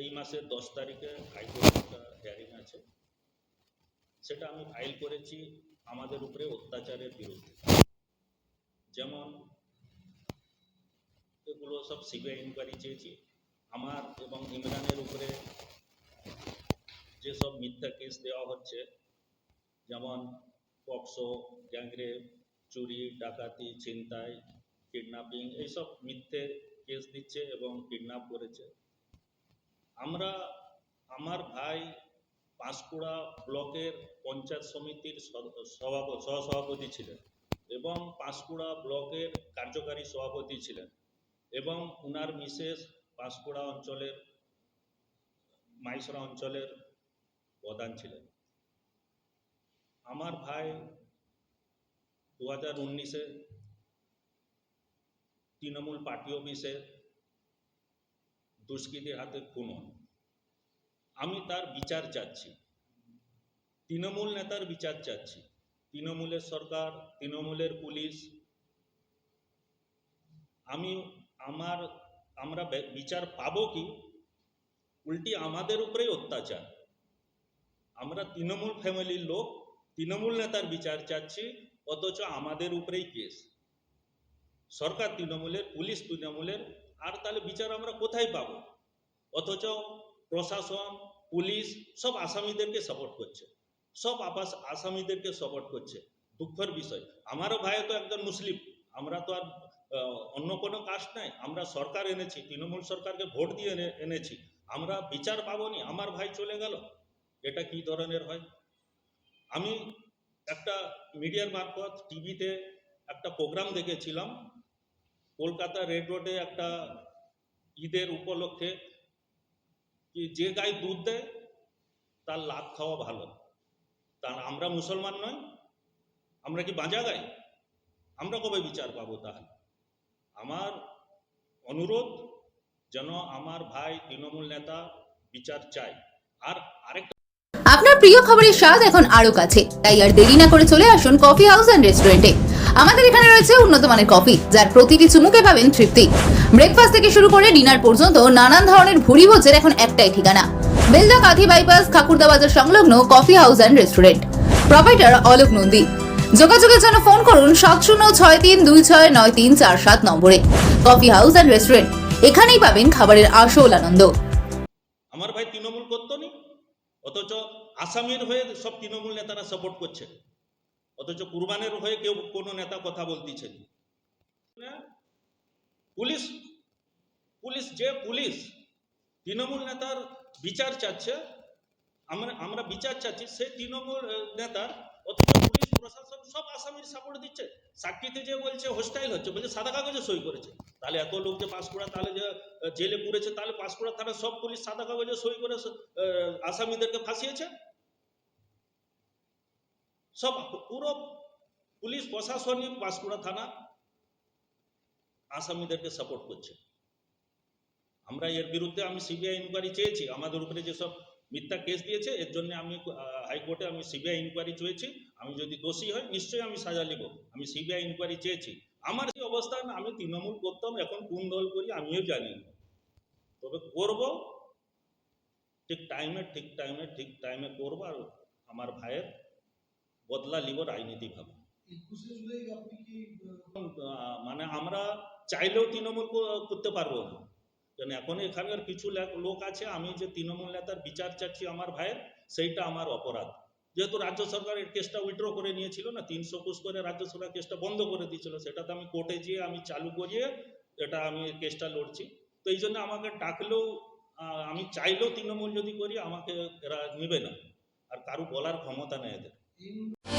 এই মাসের দশ তারিখে হাইকোর্টে একটা হিয়ারিং আছে। সেটা আমি ফাইল করেছি আমাদের উপরে অত্যাচারের বিরুদ্ধে। যেমন এগুলো সব সিবিআই ইনকোয়ারি চেয়েছি। আমার এবং ইমরানের উপরে যেসব মিথ্যা কেস দেওয়া হচ্ছে, যেমন পক্সো, গ্যাংরেপ, চুরি, ডাকাতি, ছিনতাই কিডন্যাপিং এইসব মিথ্যে কেস দিচ্ছে এবং কিডন্যাপ করেছে। আমরা আমার ভাই পাঁশকুড়া ব্লকের পঞ্চায়েত সমিতির সভাপতি সহসভাপতি ছিলেন এবং পাঁশকুড়া ব্লকের কার্যকারী সভাপতি ছিলেন এবং উনার মিসেস পাঁশকুড়া অঞ্চলের, মাইসরা অঞ্চলের প্রধান ছিলেন। আমার ভাই দু হাজার উনিশে তৃণমূল পার্টি অফিসে দুষ্কৃতীর হাতে খুন হন। আমি তার বিচার চাচ্ছি। তৃণমূল নেতার বিচার চাচ্ছি। তৃণমূলের সরকার, তৃণমূলের পুলিশ। আমি আমার, আমরা বিচার পাবো কি? উল্টি আমাদের উপরেই অত্যাচার। আমরা তৃণমূল ফ্যামিলির লোক, তৃণমূল নেতার বিচার চাচ্ছি, অথচ আমাদের উপরেই কেস। সরকার তৃণমূলের, পুলিশ তৃণমূলের আর তাহলে বিচার আমরা কোথায় পাবো? অথচ প্রশাসন, পুলিশ সব আসামিদেরকে সাপোর্ট করছে। সব আপাস আসামিদেরকে সাপোর্ট করছে। দুঃখের বিষয়। আমারও ভাই তো একজন মুসলিম। আমরা তো আর অন্য কোনো কাস্ট নাই। আমরা সরকার এনেছি, তৃণমূল সরকারকে ভোট দিয়ে এনে- এনেছি। আমরা বিচার পাবনি। আমার ভাই চলে গেল। এটা কি ধরনের হয়? আমি একটা মিডিয়ার মারফত টিভিতে একটা প্রোগ্রাম দেখেছিলাম। কলকাতা রেড রোডে একটা ঈদের উপলক্ষে যে গায়ে দুধ দেয়, তার লাভ খাওয়া ভালো। তার আমরা মুসলমান নয় আমরা কি বাঁজা গাই? আমরা কবে বিচার পাবো তাহলে? আমার অনুরোধ যেন আমার ভাই তৃণমূল নেতা বিচার চাই আর আরেকটা আপনার প্রিয় খাবারের স্বাদ এখন আরও কাছে, তাই আর দেরি না করে চলে আসুন কফি হাউস অ্যান্ড রেস্টুরেন্টে আমাদের এখানে রয়েছে উন্নত মানের কফি, যার প্রতিটি চুমুকে পাবেন তৃপ্তি। ব্রেকফাস্ট থেকে শুরু করে ডিনার পর্যন্ত নানান ধরনের ভুরি ভোজের এখন একটাই ঠিকানা। বেলদা কাঁথি বাইপাস খাকুরদা বাজার সংলগ্ন coffee house and restaurant provider Alok Nandi. যোগাযোগের জন্য ফোন করুন সাত শূন্য ছয় তিন দুই ছয় নয় তিন চার সাত নম্বরে। কফি হাউস অ্যান্ড রেস্টুরেন্ট এখানেই পাবেন খাবারের আসল আনন্দ। আমার ভাই তৃণমূল করতো নি? অথচ আসামের হয়ে সব তৃণমূল নেতারা সাপোর্ট করছে। অথচ কুরবানের হয়ে কেউ কোনো নেতা কথা বলতেছে। পুলিশ পুলিশ যে পুলিশ, তৃণমূল নেতার বিচার চাচ্ছে, আমরা আমরা বিচার চাচ্ছি সেই তৃণমূল নেতার অথচ পুলিশ, প্রশাসন সব আসামির সাপোর্ট দিচ্ছে। সাক্ষীতে যে বলছে হোস্টাইল হচ্ছে, বলছে, সাদা কাগজে সই করেছে। তাহলে এত লোক যে পাঁশকুড়া তাহলে যে জেলে পুড়েছে, তাহলে পাঁশকুড়া থানার সব পুলিশ সাদা কাগজে সই করে আসামিদেরকে ফাঁসিয়েছে? সব পুরো পুলিশ প্রশাসনিক পাঁশকুড়া থানা আসামিদেরকে সাপোর্ট করছে। আমরা এর বিরুদ্ধে আমি সিবিআই ইনকোয়ারি চেয়েছি, আমাদের উপরে যেসব মিথ্যা কেস দিয়েছে, এর জন্য আমি হাইকোর্টে আমি সিবিআই ইনকোয়ারি চেয়েছি। আমি যদি দোষী হয় নিশ্চয়ই আমি সাজা নিব। আমি সিবিআই ইনকোয়ারি চেয়েছি। আমার যে অবস্থান, আমি তৃণমূল করতাম, এখন কোন দল করি, আমিও জানি তবে করব, ঠিক টাইমে ঠিক টাইমে ঠিক টাইমে করব, আর আমার ভাইয়ের বদলা লিব রাজনীতিভাবে। একুশে মানে আমরা চাইলেও তৃণমূল করতে পারব না। কারণ এখন এখানকার কিছু লোক আছে আমি যে তৃণমূল নেতার বিচার চাচ্ছি আমার ভাইয়ের সেইটা আমার অপরাধ। যেহেতু রাজ্য সরকার এর কেসটা উইথড্র করে নিয়েছিল না তিনশো কোষ করে রাজ্য সরকার কেসটা বন্ধ করে দিয়েছিল সেটা তো আমি কোর্টে গিয়ে আমি চালু করিয়ে এটা আমি কেসটা লড়ছি। তো এই জন্য আমাকে ডাকলেও আমি চাইলেও তৃণমূল যদি করি আমাকে এরা নেবে না। আর কারু বলার ক্ষমতা নেই এদের। এই